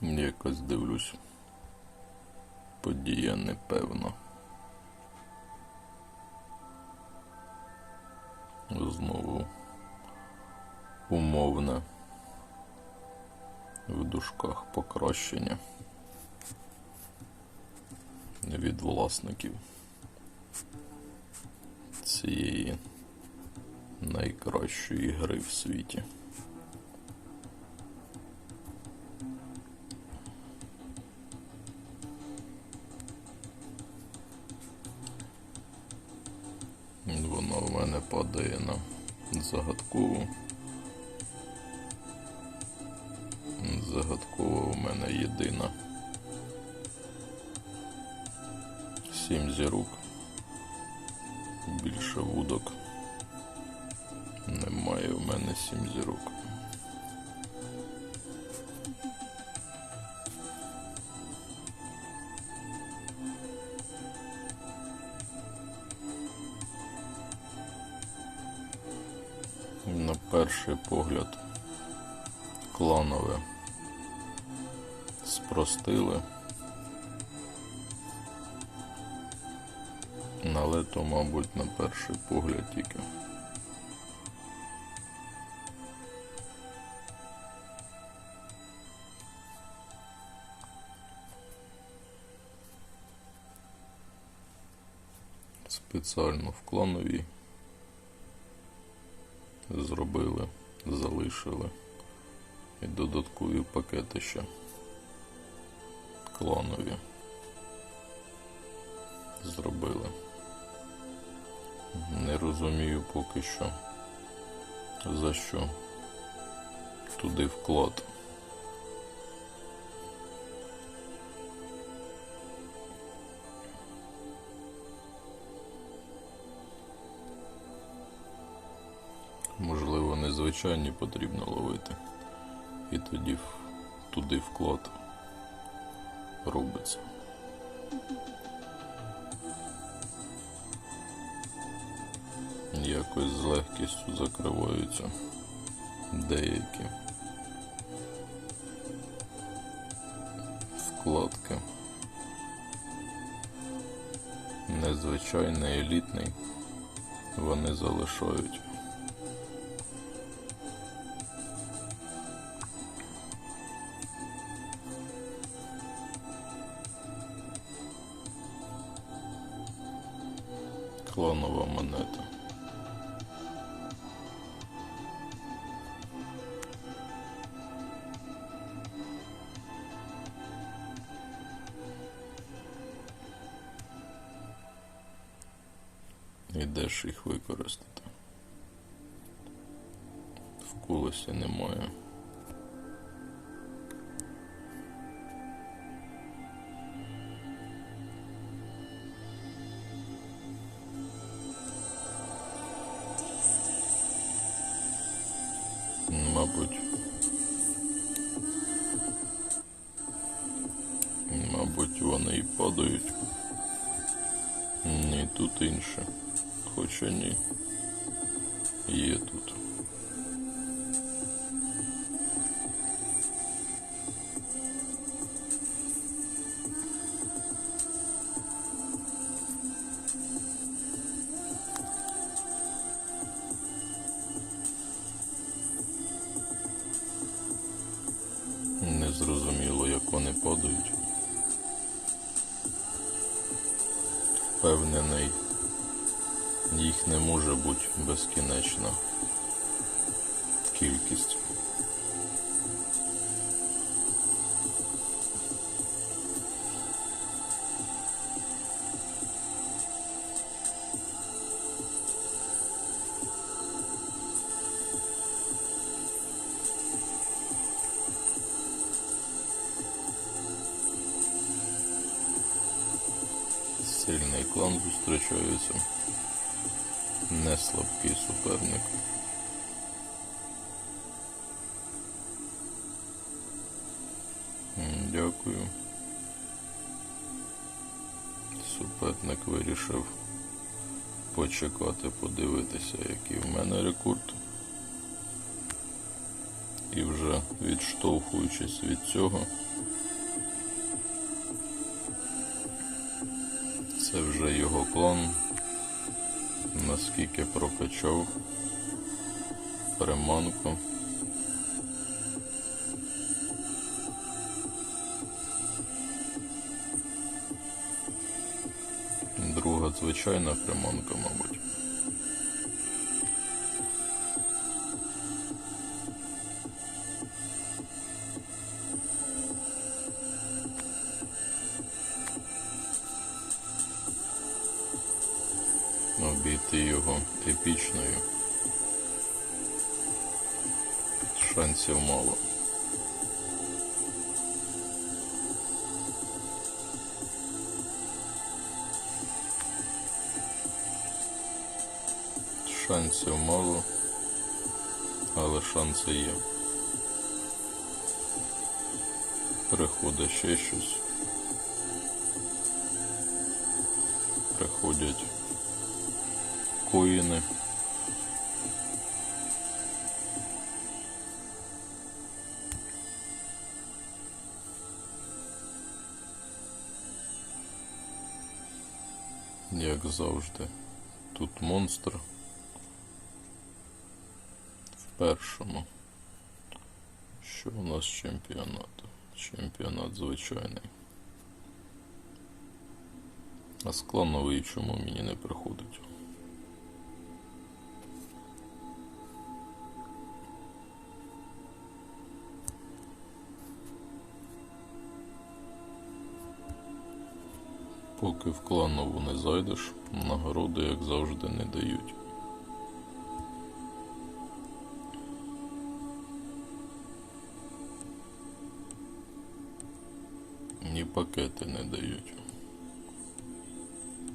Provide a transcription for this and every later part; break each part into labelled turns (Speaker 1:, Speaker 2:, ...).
Speaker 1: Якось дивлюсь. Подія непевна. Знову умовне в дужках покращення від власників цієї найкращої гри в світі. Вона в мене падає на загадкову. Загадкова у мене єдина. Сім зірок. Більше вудок. Немає в мене сім зірок. Перший погляд кланове спростили. Але то, мабуть, на перший погляд тільки. Спеціально в клановій зробили, залишили і додаткові пакети ще кланові зробили. Не розумію поки що, за що туди вклад. Незвичайні потрібно ловити. І тоді туди вклад робиться. Якось з легкістю закриваються деякі вкладки. Незвичайний елітний вони залишають. І де ж їх використати? В колесі немає. Безкінечна кількість. Сильний клан зустрічається не слабкий суперник. Дякую. Суперник вирішив почекати, подивитися, який в мене рекорд. І вже відштовхуючись від цього, це вже його план наскільки прокачав приманку. Друга звичайна приманка, мабуть. Шансів мало. Шансів мало, але шанси є. Приходить ще щось. Як завжди, тут монстр в першому. Що у нас чемпіонат? Чемпіонат звичайний. А склановий чому мені не приходить? Поки в кланову не зайдеш, нагороди, як завжди, не дають. Ні пакети не дають,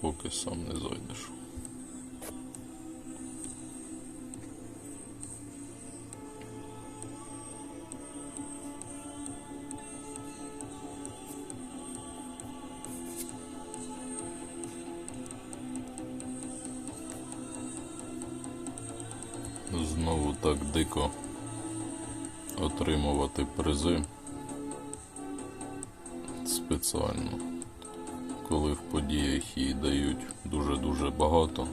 Speaker 1: поки сам не зайдеш. Дико отримувати призи спеціально, коли в подіях їй дають дуже-дуже багато,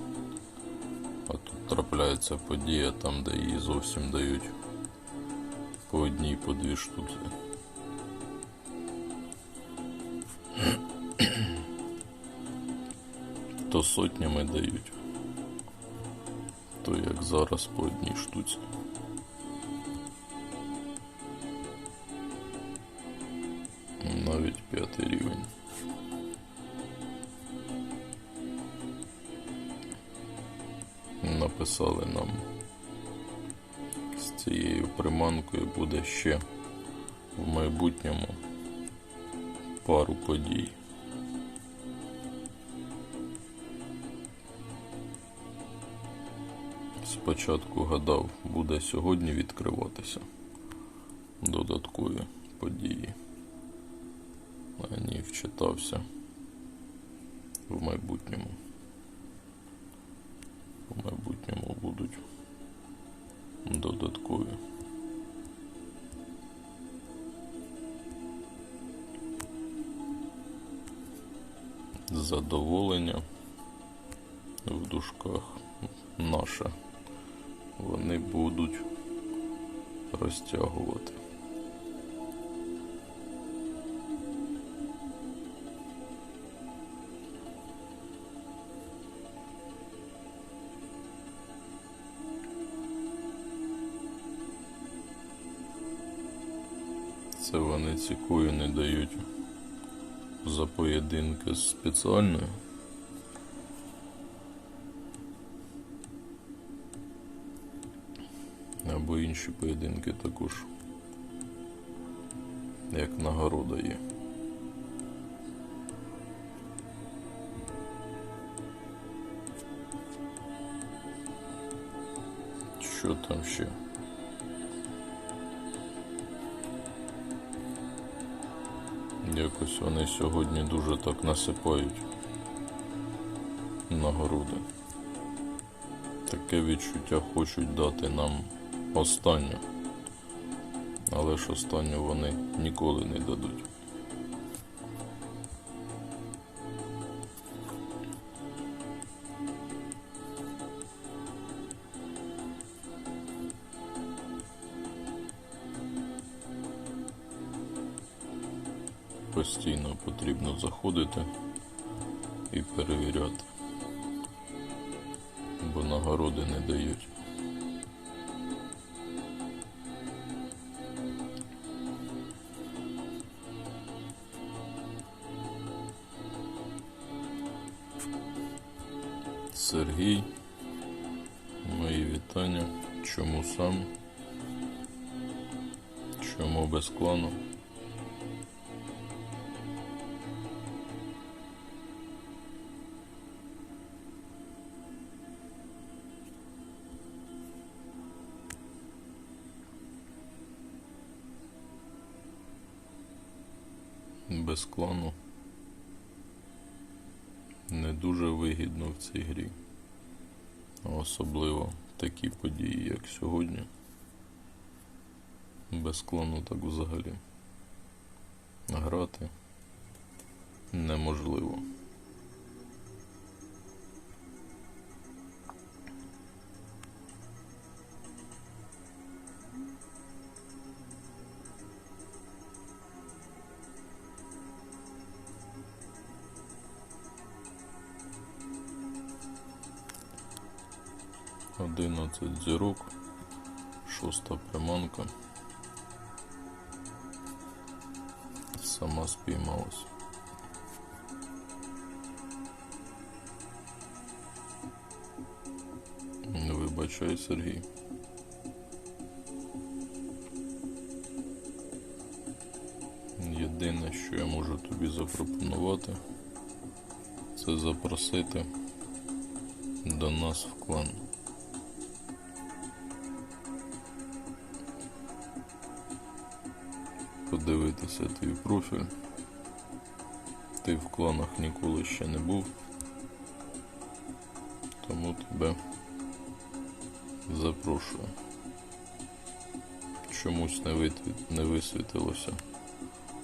Speaker 1: а тут трапляється подія там, де її зовсім дають по одній, по дві штуки. То сотнями дають то як зараз по одній штуці. Написали нам з цією приманкою буде ще в майбутньому пару подій. Спочатку гадав, буде сьогодні відкриватися додаткові події. А ні, вчитався в майбутньому. Задоволення в дужках. Наше. Вони будуть розтягувати. Це вони ці коїни дають за поєдинки з спеціальною. Або інші поєдинки також, як нагорода є. Що там ще? Якось вони сьогодні дуже так насипають нагороди. Таке відчуття хочуть дати нам останню. Але ж останню вони ніколи не дадуть. Постійно потрібно заходити і перевіряти, бо нагороди не дають. Сергій, мої вітання. Чому сам? Чому без клану? Без клану не дуже вигідно в цій грі. Особливо такі події, як сьогодні. Без клану так взагалі. Грати неможливо. Зірок, шоста приманка. Сама спіймалась. Не вибачай, Сергій. Єдине, що я можу тобі запропонувати, це запросити до нас в клан. Подивитися твій профіль. Ти в кланах ніколи ще не був, тому тебе запрошую. Чомусь не, не висвітилося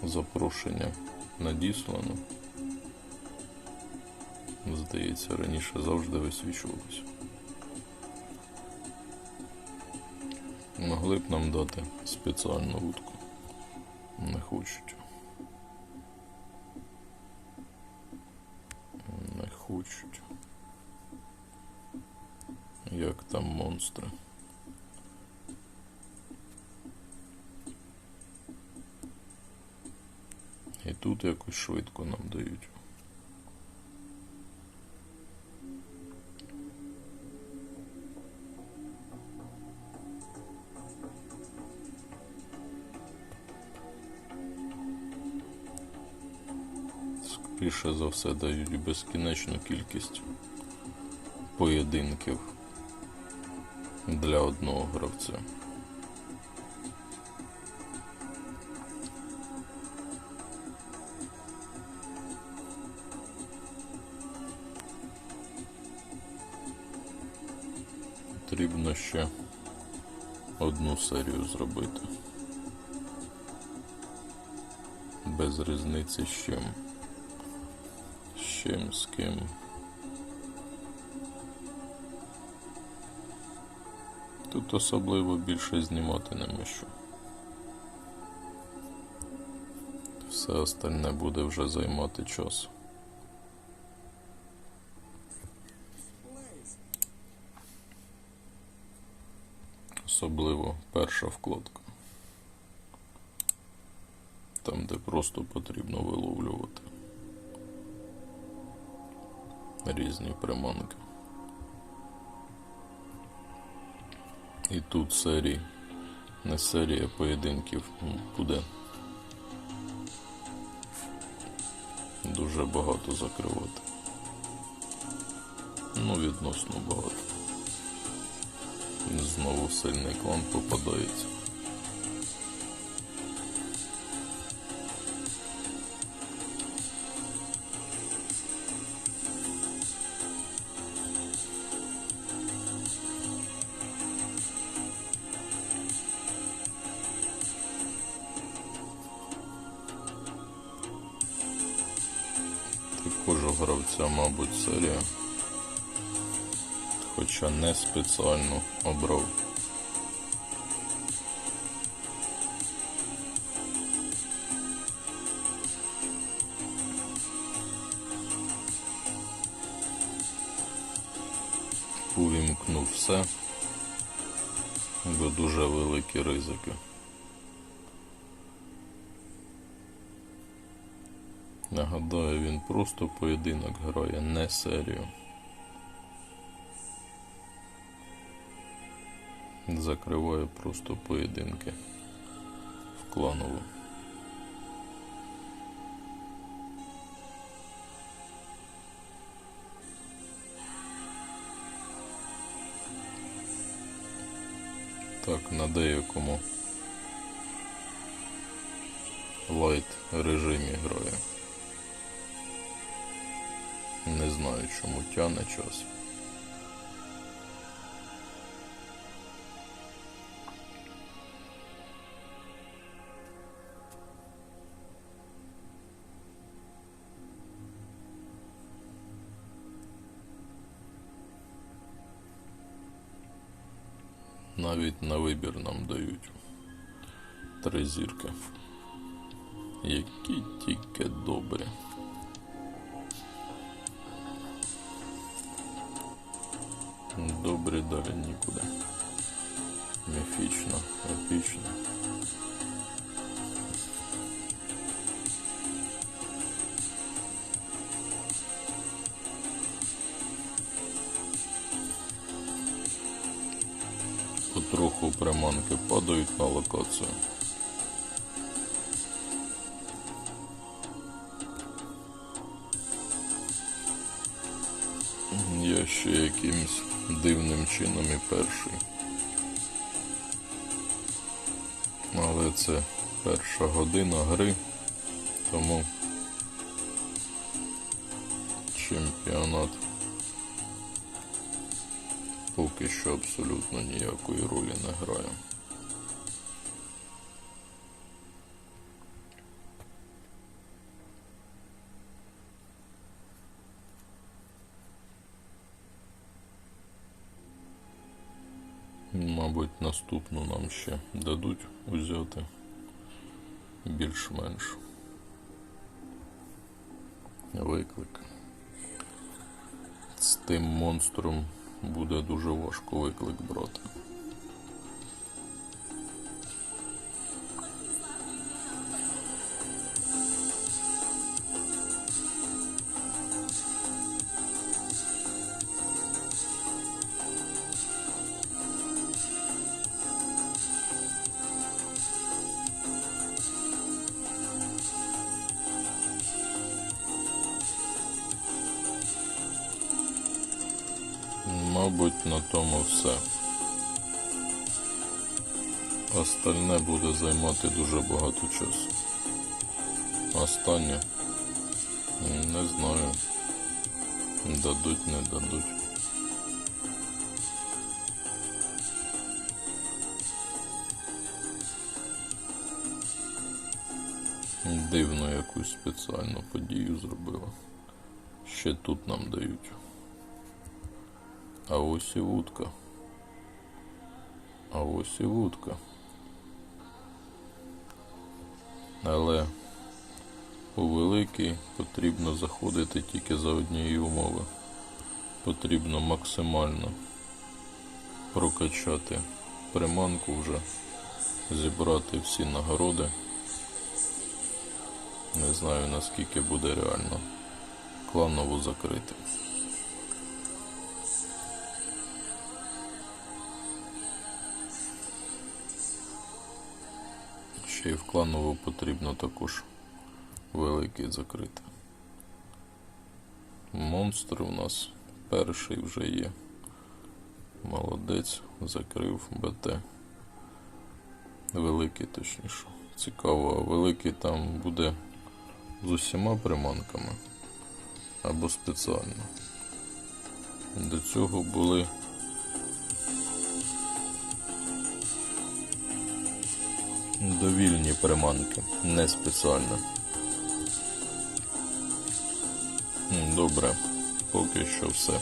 Speaker 1: запрошення надіслано. Здається, раніше завжди висвічувалося. Могли б нам дати спеціальну вудку. Не хочуть. Не хочуть. Як там монстри. І тут якось швидко нам дають. Скоріше за все дають безкінечну кількість поєдинків для одного гравця. Потрібно ще одну серію зробити. Без різниці з чим. З. Тут особливо більше знімати нема що. Все остальне буде вже займати час. Особливо перша вкладка. Там, де просто потрібно виловлювати різні приманки. І тут серії, не серія поєдинків буде дуже багато закривати. Ну, відносно багато. Знову сильний клан попадається. хоча не спеціально обрав. Увімкнув все, бо дуже великі ризики. Нагадаю, він просто поєдинок грає, не серію. Закриває просто поєдинки в кланову. Так, на деякому лайт режимі грає. Не знаю, чому тяне час. Навіть на вибір нам дають три зірки. Які тільки добрі. Добрі далі нікуди. Міфічно, епічно. Потроху приманки падають на локацію. Я ще якимсь дивним чином і перший. Але це перша година гри, тому чемпіонат поки що абсолютно ніякої ролі не грає. Мабуть, наступну нам ще дадуть узяти більш-менш виклик. З тим монстром буде дуже важко виклик брати. Мабуть, на тому все. Остальне буде займати дуже багато часу. Останнє не знаю. Дадуть, не дадуть. Дивно якусь спеціальну подію зробила. Ще тут нам дають. А ось і вудка. А ось і вудка. Але у великий потрібно заходити тільки за однієї умови. Потрібно максимально прокачати приманку вже, зібрати всі нагороди. Не знаю наскільки буде реально кланову закрити. Ще й в кланову потрібно також великий закрити. Монстр у нас перший вже є. Молодець, закрив БТ. Великий точніше. Цікаво, а великий там буде з усіма приманками або спеціально. До цього були довільні приманки, не спеціально. Добре, поки що все.